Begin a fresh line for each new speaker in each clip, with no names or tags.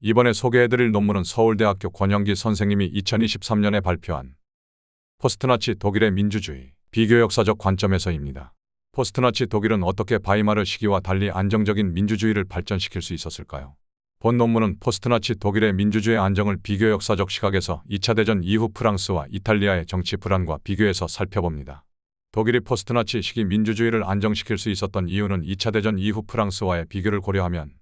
이번에 소개해드릴 논문은 서울대학교 권영기 선생님이 2023년에 발표한 포스트나치 독일의 민주주의 비교 역사적 관점에서입니다. 포스트나치 독일은 어떻게 바이마르 시기와 달리 안정적인 민주주의를 발전시킬 수 있었을까요? 본 논문은 포스트나치 독일의 민주주의 안정을 비교 역사적 시각에서 2차 대전 이후 프랑스와 이탈리아의 정치 불안과 비교해서 살펴봅니다. 독일이 포스트나치 시기 민주주의를 안정시킬 수 있었던 이유는 2차 대전 이후 프랑스와의 비교를 고려하면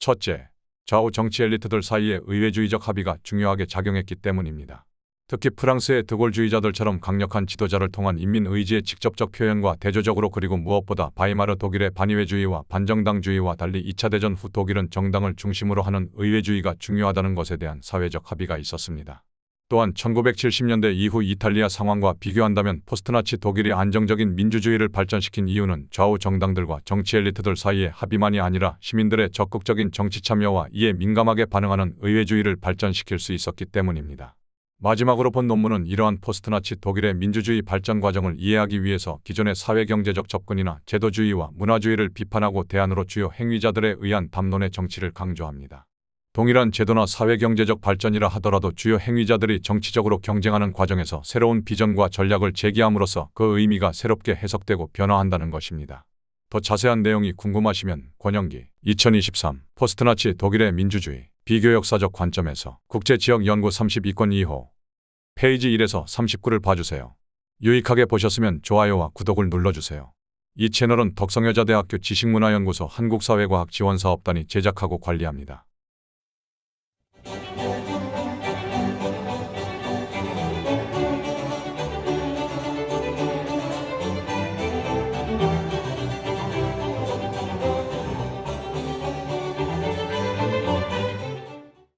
첫째, 좌우 정치 엘리트들 사이의 의회주의적 합의가 중요하게 작용했기 때문입니다. 특히 프랑스의 드골주의자들처럼 강력한 지도자를 통한 인민 의지의 직접적 표현과 대조적으로 그리고 무엇보다 바이마르 독일의 반의회주의와 반정당주의와 달리 2차 대전 후 독일은 정당을 중심으로 하는 의회주의가 중요하다는 것에 대한 사회적 합의가 있었습니다. 또한 1970년대 이후 이탈리아 상황과 비교한다면 포스트나치 독일이 안정적인 민주주의를 발전시킨 이유는 좌우 정당들과 정치 엘리트들 사이의 합의만이 아니라 시민들의 적극적인 정치 참여와 이에 민감하게 반응하는 의회주의를 발전시킬 수 있었기 때문입니다. 마지막으로 본 논문은 이러한 포스트나치 독일의 민주주의 발전 과정을 이해하기 위해서 기존의 사회경제적 접근이나 제도주의와 문화주의를 비판하고 대안으로 주요 행위자들에 의한 담론의 정치를 강조합니다. 동일한 제도나 사회경제적 발전이라 하더라도 주요 행위자들이 정치적으로 경쟁하는 과정에서 새로운 비전과 전략을 제기함으로써 그 의미가 새롭게 해석되고 변화한다는 것입니다. 더 자세한 내용이 궁금하시면 권영기 2023 포스트나치 독일의 민주주의 비교역사적 관점에서 국제지역연구 32권 2호 페이지 1에서 39를 봐주세요. 유익하게 보셨으면 좋아요와 구독을 눌러주세요. 이 채널은 덕성여자대학교 지식문화연구소 한국사회과학지원사업단이 제작하고 관리합니다.